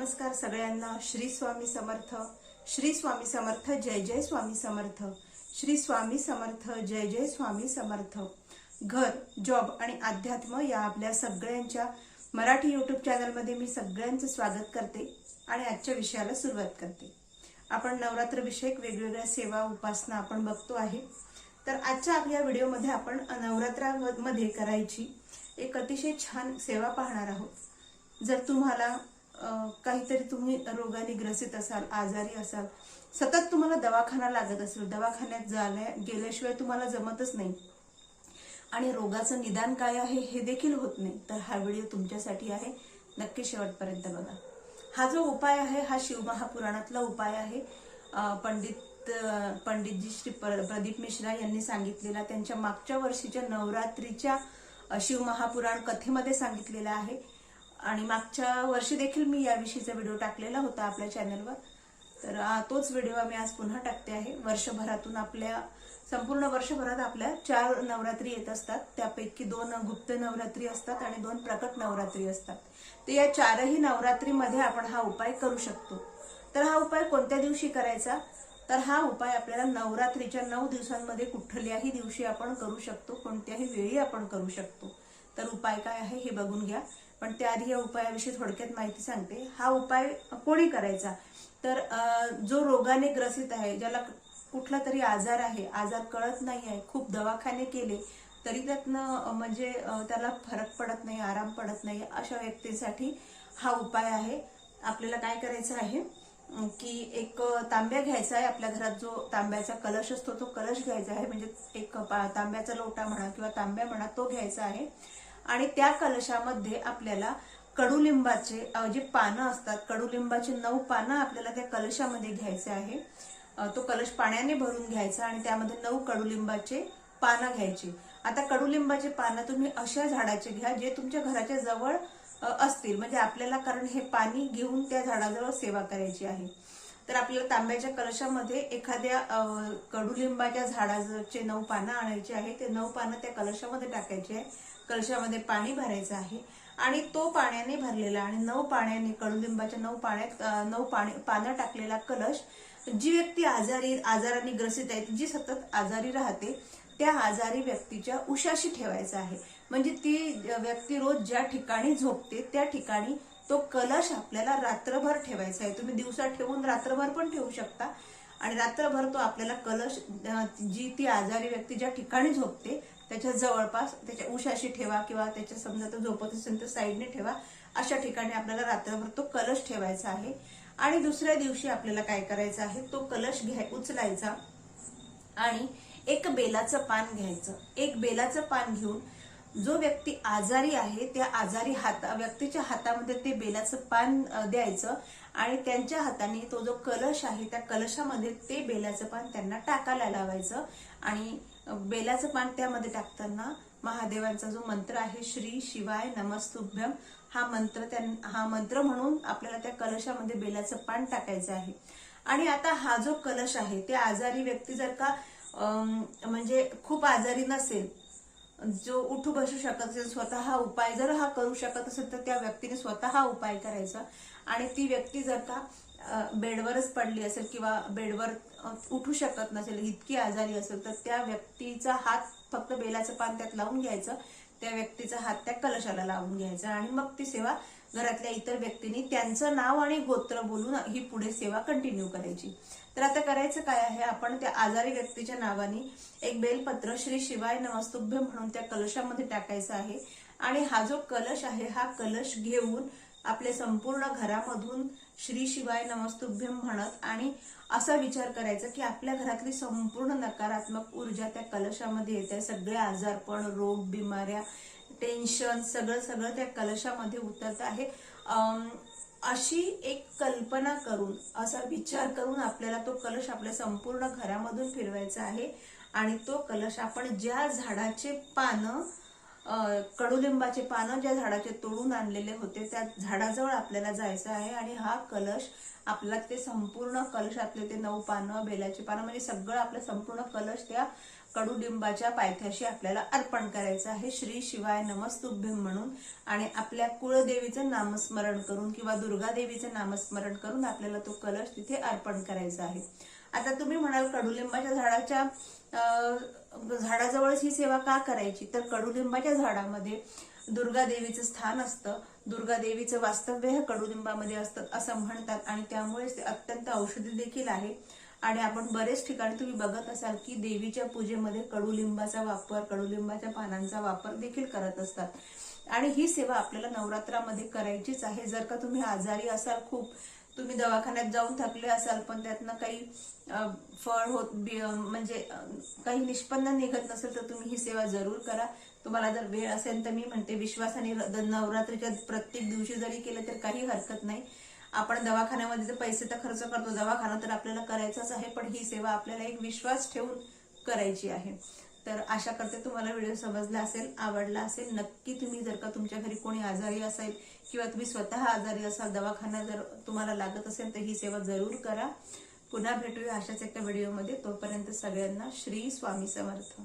नमस्कार सगळ्यांना. श्रीस्वामी समर्थ. श्री स्वामी समर्थ जय जय स्वामी समर्थ. श्री स्वामी समर्थ जय जय स्वामी समर्थ. घर जॉब आणि अध्यात्म या आपल्या सगळ्यांच्या मराठी यूट्यूब चॅनलमध्ये मी सगळ्यांचं स्वागत करते आणि आजच्या विषयाला सुरुवात करते. आपण नवरात्र विषयक वेगवेगळ्या सेवा उपासना आपण बघतो आहे. तर आजच्या आपल्या व्हिडिओमध्ये आपण नवरात्रामध्ये करायची एक अतिशय छान सेवा पाहणार आहोत. जर तुम्हाला काहीतरी तुम्ही रोगाने ग्रसित असाल आजारी असाल सतत तुम्हाला दवाखाना लागत असेल दवाखान्यात जाल्या गेल्याशिवाय तुम्हाला जमतच नाही. आणि रोगाचं निदान काय आहे हे देखील होत नाही. तर हा व्हिडिओ तुमच्यासाठी आहे. नक्की शेवटपर्यंत बघा. हा जो उपाय आहे हा शिवमहापुराणातला उपाय आहे. पंडित पंडितजी श्री प्रदीप मिश्रा यांनी सांगितलेला त्यांच्या मागच्या वर्षीच्या नवरात्रीच्या शिवमहापुराण कथेमध्ये सांगितलेला आहे. आणि मागच्या वर्षी देखील मी याविषयीचा व्हिडिओ टाकलेला होता आपल्या चॅनलवर. तर तोच व्हिडिओ आम्ही आज पुन्हा टाकते आहे. वर्षभरातून आपल्या संपूर्ण वर्षभरात आपल्या चार नवरात्री येत असतात. त्यापैकी दोन गुप्त नवरात्री असतात आणि दोन प्रकट नवरात्री असतात. तर या चारही नवरात्रीमध्ये आपण हा उपाय करू शकतो. तर हा उपाय कोणत्या दिवशी करायचा? तर हा उपाय आपल्याला नवरात्रीच्या नऊ दिवसांमध्ये कुठल्याही दिवशी आपण करू शकतो. कोणत्याही वेळी आपण करू शकतो. तर उपाय काय आहे हे बघून घ्या. पण त्याआधी या उपायाविषयी थोडक्यात माहिती सांगते. हा उपाय कोणी करायचा? तर जो रोगाने ग्रसित आहे ज्याला कुठला तरी आजार आहे आजार कळत नाही आहे खूप दवाखाने केले तरी त्यातनं म्हणजे त्याला फरक पडत नाही आराम पडत नाही अशा व्यक्तीसाठी हा उपाय आहे. आपल्याला काय करायचं आहे की एक तांब्या घ्यायचा आहे. आपल्या घरात जो तांब्याचा कलश असतो तो कलश घ्यायचा आहे. म्हणजे एक तांब्याचा लोटा म्हणा किंवा तांब्या म्हणा तो घ्यायचा आहे. आणि त्या कलशामध्ये आपल्याला कडुलिंबाचे जे पानं असतात कडुलिंबाचे नऊ पानं आपल्याला त्या कलशामध्ये घ्यायचे आहे. तो कलश पाण्याने भरून घ्यायचा आणि त्यामध्ये नऊ कडुलिंबाचे पानं घ्यायची. आता कडुलिंबाचे पानं तुम्ही अशा झाडाचे घ्या जे तुमच्या घराच्या जवळ असतील. म्हणजे आपल्याला कारण हे पाणी घेऊन त्या झाडाजवळ सेवा करायची आहे. तर आपल्याला तांब्याच्या कलशामध्ये एखाद्या कडुलिंबाच्या झाडाचे नऊ पानं आणायची आहे. ते नऊ पानं त्या कलशामध्ये टाकायची आहे. कलशामध्ये पाणी भरायचं आहे. आणि तो पाण्याने भरलेला आणि नऊ पाण्याने कडुलिंबाच्या नऊ पाण्यात नऊ पाणी पानं टाकलेला कलश जी व्यक्ती आजारी आजाराने ग्रसित आहे जी सतत आजारी राहते त्या आजारी व्यक्तीच्या उशाशी ठेवायचा आहे. म्हणजे ती व्यक्ती रोज ज्या ठिकाणी झोपते त्या ठिकाणी तो कलश आपल्याला रात्रभर ठेवायचा आहे. तुम्ही दिवसा ठेवून रात्रभर पण ठेवू शकता. आणि रात्रभर तो आपल्याला कलश जी ती आजारी व्यक्ती ज्या ठिकाणी झोपते त्याच्या जवळपास त्याच्या उशाशी ठेवा किंवा त्याच्या समजा तो झोपत असेल तर साईडने ठेवा अशा ठिकाणी आपल्याला रात्रभर तो कलश ठेवायचा आहे. आणि दुसऱ्या दिवशी आपल्याला काय करायचं आहे तो कलश घ्याय उचलायचा आणि एक बेलाचं पान घ्यायचं. एक बेलाचं पान घेऊन जो व्यक्ती आजारी आहे त्या आजारी हाता व्यक्तीच्या हातामध्ये ते बेलाचं पान द्यायचं आणि त्यांच्या हाताने तो जो कलश आहे त्या कलशामध्ये ते बेलाचं पान त्यांना टाकायला लावायचं आणि बेलाचं पान त्यामध्ये टाकताना महादेवांचा जो मंत्र आहे श्री शिवाय नमस्तुभ्यम हा मंत्र त्यां हा मंत्र म्हणून आपल्याला त्या कलशामध्ये बेलाचं पान टाकायचं आहे. आणि आता हा जो कलश आहे त्या आजारी व्यक्ती जर का म्हणजे खूप आजारी नसेल जो उठू बसू शकत असेल स्वतः हा उपाय जर हा करू शकत असेल तर त्या व्यक्तीने स्वतः हा उपाय करायचा. आणि ती व्यक्ती जर का बेडवरच पडली असेल किंवा बेडवर उठू शकत नसेल इतकी आजारी असेल तर त्या व्यक्तीचा हात फक्त बेलाचं पान त्यात लावून घ्यायचं. त्या व्यक्तीचा हात त्या कलशाला लावून घ्यायचा. आणि मग ती सेवा घरातल्या इतर व्यक्तींनी त्यांचं नाव आणि गोत्र बोलून ही पुढे सेवा कंटिन्यू करायची. तर आता करायचं काय आहे? आपण त्या आजारी व्यक्तीच्या नावाने एक बेलपत्र श्री शिवाय नमस्तुभ्य म्हणून त्या कलशामध्ये टाकायचं आहे. आणि हा जो कलश आहे हा कलश घेऊन आपल्या संपूर्ण घरामधून श्री शिवाय नमस्तुभ्यम म्हणत आणि असा विचार करायचा की आपल्या घरातली संपूर्ण नकारात्मक ऊर्जा त्या कलशामध्ये येते. सगळे आजारपण रोग बिमाऱ्या टेन्शन सगळं सगळं त्या कलशामध्ये उतरत आहे. अशी एक कल्पना करून असा विचार करून आपल्याला तो कलश आपल्या संपूर्ण घरामधून फिरवायचा आहे. आणि तो कलश आपण ज्या झाडाचे पानं कडुलिंबाचे पानं ज्या झाडाचे तोडून आणलेले होते त्या झाडाजवळ आपल्याला जायचं आहे. आणि हा कलश आपला ते संपूर्ण कलशातले ते नऊ पानं बेलाची पानं म्हणजे सगळं आपलं संपूर्ण कलश त्या कडुलिंबाच्या पायथ्याशी आपल्याला अर्पण करायचं आहे. श्री शिवाय नमस्तुभ्यम म्हणून आणि आपल्या कुळदेवीचं नामस्मरण करून किंवा दुर्गा देवीचं नामस्मरण करून आपल्याला तो कलश तिथे अर्पण करायचा आहे. आता तुम्ही म्हणाल कडुलिंबाच्या झाडाच्या झाडाजवळच ही सेवा का करायची? तर कडुलिंबाच्या झाडामध्ये दुर्गा देवीचं स्थान असतं. दुर्गा देवीचं वास्तव्य हे कडुलिंबामध्ये असतं असं म्हणतात आणि त्यामुळेच ते अत्यंत औषधी देखील आहे. आणि आपण बरेच ठिकाणी तुम्ही बघत असाल की देवीच्या पूजेमध्ये कडुलिंबाचा वापर कडुलिंबाच्या पानांचा वापर देखील करत असतात. आणि ही सेवा आपल्याला नवरात्रामध्ये करायचीच आहे. जर का तुम्ही आजारी असाल खूप तुम्ही दवाखान्यात जाऊन थकले असाल पण त्यातनं काही फळ होत बी- म्हणजे काही निष्पन्न निघत नसेल तर तुम्ही ही सेवा जरूर करा. तुम्हाला जर वेळ असेल तर मी म्हणते विश्वासाने नवरात्रीच्या प्रत्येक दिवशी जरी केलं तर काही हरकत नाही. आपण दवाखान्यामध्ये तर पैसे तर खर्च करतो दवाखाना तर आपल्याला करायचाच आहे पण ही सेवा आपल्याला एक विश्वास ठेवून करायची आहे. तर आशा करते तुम्हाला व्हिडिओ समजला असेल आवडला असेल. नक्की तुम्ही जर का तुमच्या घरी कोणी आजारी असेल किंवा तुम्ही स्वतः आजारी असाल दवाखाना जर तुम्हाला लागत असेल तर ही सेवा जरूर करा. पुन्हा भेटूया अशाच एका व्हिडिओमध्ये. तोपर्यंत सगळ्यांना श्री स्वामी समर्थ.